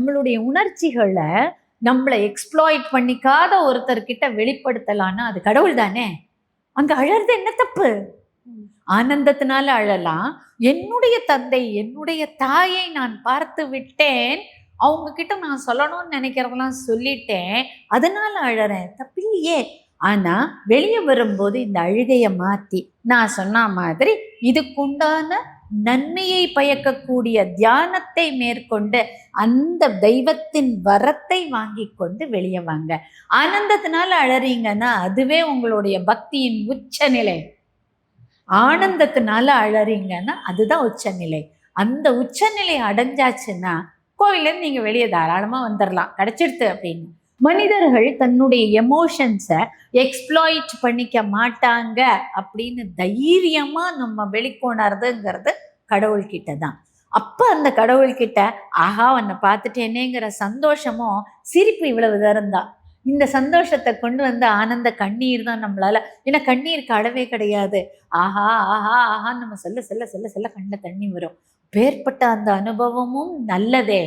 நம்மளுடைய உணர்ச்சிகளை நம்மளை எக்ஸ்ப்ளாய்ட் பண்ணிக்காத ஒருத்தர்கிட்ட வெளிப்படுத்தலான்னா அது கடவுள் தானே? அங்க அழறது என்ன தப்பு? ஆனந்தத்தினால அழலாம். என்னுடைய தந்தை என்னுடைய தாயை நான் பார்த்து விட்டேன். அவங்க கிட்ட நான் சொல்லணும்னு நினைக்கிறதெல்லாம் சொல்லிட்டேன். அதனால அழறேன். தப்பில்லையே. ஆனா வெளியே வரும்போது இந்த அழுகையை மாத்தி நான் சொன்ன மாதிரி இதுக்குண்டான நன்மையை பயக்கக்கூடிய தியானத்தை மேற்கொண்டு அந்த தெய்வத்தின் வரத்தை வாங்கி கொண்டு வெளியே வாங்க. ஆனந்தத்தினால அழறீங்கன்னா அதுவே உங்களுடைய பக்தியின் உச்சநிலை. ஆனந்தத்தினால அழறீங்கன்னா அதுதான் உச்சநிலை. அந்த உச்சநிலை அடைஞ்சாச்சுன்னா கோவிலேருந்து நீங்கள் வெளியே தாராளமாக வந்துடலாம் கிடச்சிடுது அப்படின்னு. மனிதர்கள் தன்னுடைய எமோஷன்ஸை எக்ஸ்ப்ளாய்ட் பண்ணிக்க மாட்டாங்க அப்படின்னு தைரியமாக நம்ம வெளிக்கொணர்றதுங்கிறது கடவுள்கிட்ட தான் அப்போ அந்த கடவுள்கிட்ட ஆஹா உன்னை பார்த்துட்டேனேங்கிற சந்தோஷமும் சிரிப்பு இவ்வளவு தரம் தான் இந்த சந்தோஷத்தை கொண்டு வந்த ஆனந்த கண்ணீர் தான் நம்மளால. ஏன்னா கண்ணீருக்கு அளவே கிடையாது. ஆஹா ஆஹா ஆஹா நம்ம சொல்ல சொல்ல சொல்ல சொல்ல கண்ணில் தண்ணி வரும். பேர்பட்ட அந்த அனுபவமும் நல்லதே.